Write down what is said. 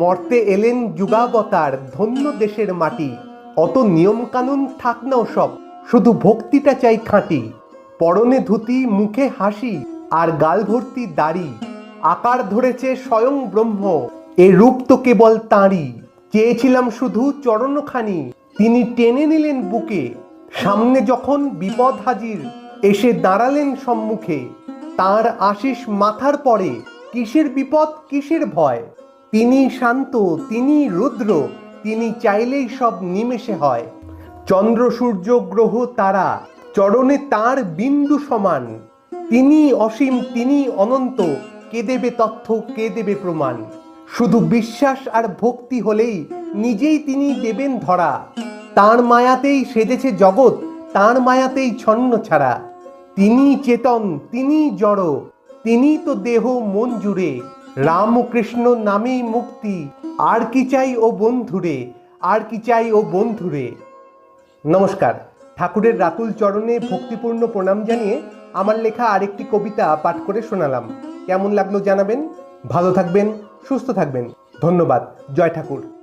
মর্তে এলেন যুগাবতার ধন্য দেশের মাটি। অত নিয়ম কানুন থাক না সব শুধু ভক্তিটা চাই খাঁটি। পরনে ধুতি, মুখে হাসি, আর গাল ভর্তি দাড়ি। আকার ধরেছে স্বয়ং ব্রহ্ম, এ রূপ তো কেবল তাঁরই। চেয়েছিলাম শুধু চরণখানি, তিনি টেনে নিলেন বুকে। সামনে যখন বিপদ হাজির, এসে দাঁড়ালেন সম্মুখে। তার আশিস মাথার পরে, কিসের বিপদ, কিসের ভয়? তিনি শান্ত, তিনি রুদ্র, তিনি চাইলেই সব নিমেষে হয়। চন্দ্র, সূর্য, গ্রহ তারা, চরণে তার বিন্দু সমান। তিনি অসীম, তিনি অনন্ত, কে দেবে তথ্য, কে দেবে প্রমাণ? শুধু বিশ্বাস আর ভক্তি হলেই নিজেই তিনি দেবেন ধরা। তার মায়াতেই সেজেছে জগৎ, তার মায়াতেই ছন্ন ছাড়া। তিনি চেতন, তিনি জড়, তিনি তো দেহ মন জুড়ে। রাম ও নামেই মুক্তি। আর কি চাই ও বন্ধুরে, আর কি চাই ও বন্ধুরে। নমস্কার, ঠাকুরের রাতুল চরণে ভক্তিপূর্ণ প্রণাম জানিয়ে আমার লেখা আরেকটি কবিতা পাঠ করে শোনালাম। কেমন লাগল জানাবেন? ভালো থাকবেন, সুস্থ থাকবেন। ধন্যবাদ, জয় ঠাকুর।